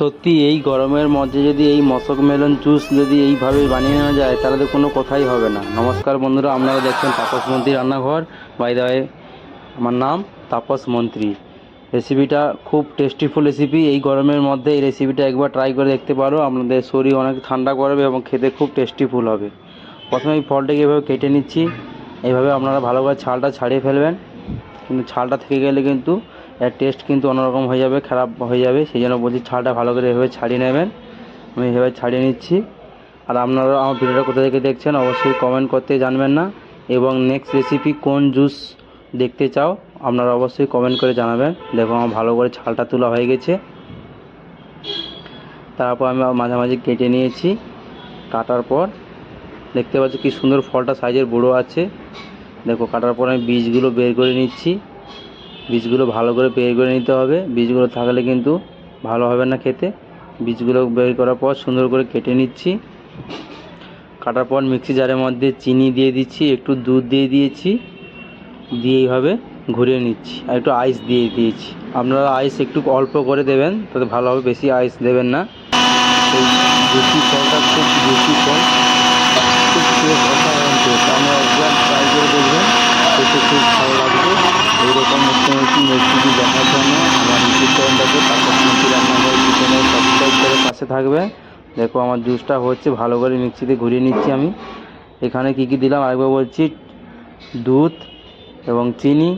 সত্যি এই গরমের মধ্যে যদি এই মশক মেলন জুস যদি এইভাবে বানিয়ে নেওয়া যায় তাহলে তো কোনো কথাই হবে না। নমস্কার বন্ধুরা আপনারা দেখছেন তাপস মন্ত্রী রান্নাঘর। বাই ওয়ে, আমার নাম তাপস মন্ত্রী। রেসিপিটা খুব টেস্টিফুল রেসিপি এই গরমের মধ্যে এই রেসিপিটা একবার ট্রাই করে দেখতে পারো। আপনাদের শরীর অনেক ঠান্ডা করবে এবং খেতে খুব টেস্টিফুল হবে। প্রথমে এই ফলটাকে এভাবে কেটে নিচ্ছি। এইভাবে আপনারা ভালো করে ছালটা ছাড়িয়ে ফেলবেন। কিন্তু ছালটা থেকে গেলে কিন্তু এর টেস্ট কিন্তু অন্যরকম হয়ে যাবে, খারাপ হয়ে যাবে, সেই জন্য বলছি ছালটা ভালো করে এভাবে ছাড়িয়ে নেবেন। আমি এভাবে ছাড়িয়ে নিচ্ছি। আর আপনারা আমার ভিডিওটা কোথা থেকে দেখছেন অবশ্যই কমেন্ট করতে জানবেন না। এবং নেক্সট রেসিপি কোন জুস দেখতে চাও, আপনারা অবশ্যই কমেন্ট করে জানাবেন। দেখো আমার ভালো করে ছালটা তোলা হয়ে গেছে। তারপর আমি মাঝামাঝি কেটে নিয়েছি। কাটার পর দেখতে পাচ্ছি কি সুন্দর ফলটা সাইজের বড়ো আছে। দেখো, কাটার পর আমি বীজগুলো বের করে নিচ্ছি। বীজগুলো ভালো করে বের করে নিতে হবে। বীজগুলো থাকলে কিন্তু ভালো হবে না খেতে। বীজগুলো বের করার পর সুন্দর করে কেটে নিচ্ছি। কাটার পর মিক্সি জারের মধ্যে চিনি দিয়ে দিচ্ছি, একটু দুধ দিয়ে দিয়েছি দিয়ে এইভাবে ঘুরিয়ে নিচ্ছি। আর একটু আইস দিয়ে দিয়েছি। আপনারা আইস একটু অল্প করে দেবেন, তাতে ভালো হবে, বেশি আইস দেবেন না। জুসি ফলটা খুব জুসি ফল। খুব টেস্ট অসাধারণ আপনারা একবার ট্রাই করে দেখবেন। খেতে খুব ভালো লাগবে এইরকম নতুন রেসিপি দেখার জন্য আমার ইউটিউব চ্যানেলটাকে মন্ত্রী রান্নাঘর চ্যানেল সাবস্ক্রাইব করে পাশে থাকবে। দেখো, আমার জুসটা হচ্ছে ভালো করে মিক্সিতে ঘুরিয়ে নিচ্ছি। আমি এখানে কি কি দিলাম? আরেকবার বলছি, দুধ এবং চিনি।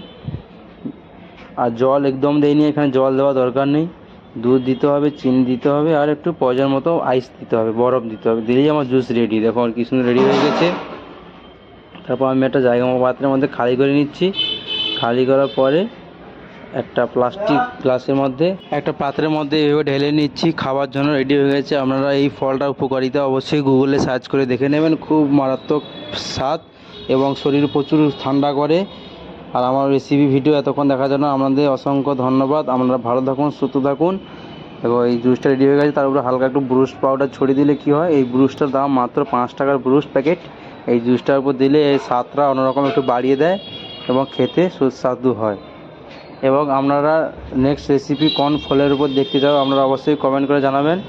আর জল একদম দেয়নি এখানে। জল দেওয়া দরকার নেই। দুধ দিতে হবে, চিনি দিতে হবে, আর একটু প্রয়োজন মতো আইস দিতে হবে। বরফ দিতে হবে। দিলেই আমার জুস রেডি দেখো, আমার কি সুন্দর রেডি হয়ে গেছে। তারপর আমি একটা জায়গা পাত্রের মধ্যে খালি করে নিচ্ছি। খালি করার পরে একটা প্লাস্টিক গ্লাসের মধ্যে একটা পাত্রের মধ্যে এভাবে ঢেলে নিচ্ছি। খাবার জন্য রেডি হয়ে গেছে। আপনারা এই ফলটার উপকারিতা অবশ্যই গুগলে সার্চ করে দেখে নেবেন। খুব মারাত্মক স্বাদ এবং শরীর প্রচুর ঠান্ডা করে। আর আমার রেসিপি ভিডিও এতক্ষণ দেখার জন্য আপনাদের অসংখ্য ধন্যবাদ। আপনারা ভালো থাকুন, সুস্থ থাকুন। এবং এই জুসটা রেডি হয়ে গেছে। তার উপরে হালকা একটু ব্রুস্ট পাউডার ছড়িয়ে দিলে কি হয়? এই ব্রুস্টার দাম মাত্র পাঁচ টাকার ব্রুস্ট প্যাকেট এই জুসটার উপর দিলে এই স্বাদটা অন্যরকম একটু বাড়িয়ে দেয় এবং খেতে সুস্বাদু হয়। এবং আপনারা নেক্সট রেসিপি কোন ফলের উপর দেখতে চাও, আপনারা অবশ্যই কমেন্ট করে জানাবেন।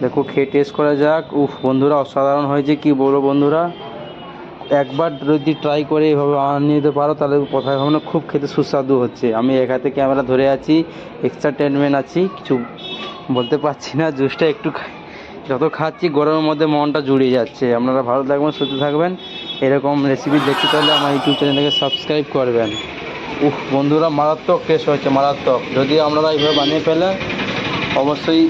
দেখো, খেয়ে টেস্ট করা যাক। উফ, বন্ধুরা, অসাধারণ হয়েছে, কি বলব বন্ধুরা? একবার যদি ট্রাই করে এইভাবে বানিয়ে নিতে পারো, তাহলে কোথায় হবে খুব খেতে সুস্বাদু হচ্ছে। আমি এক হাতে ক্যামেরা ধরে আছি এক্সারটেনমেন্ট আছি, কিছু বলতে পারছি না, জুসটা একটু খাই- যত খাচ্ছি, গরমের মধ্যে মনটা জুড়িয়ে যাচ্ছে। আপনারা ভালো থাকবেন, সুস্থ থাকবেন। এরকম রেসিপি দেখতে চাইলে আমার ইউটিউব চ্যানেলটাকে সাবস্ক্রাইব করবেন। উফ, বন্ধুরা, মারাত্মক টেস্ট হয়েছে, মারাত্মক। যদি আপনারা এইভাবে বানিয়ে ফেলেন, অবশ্যই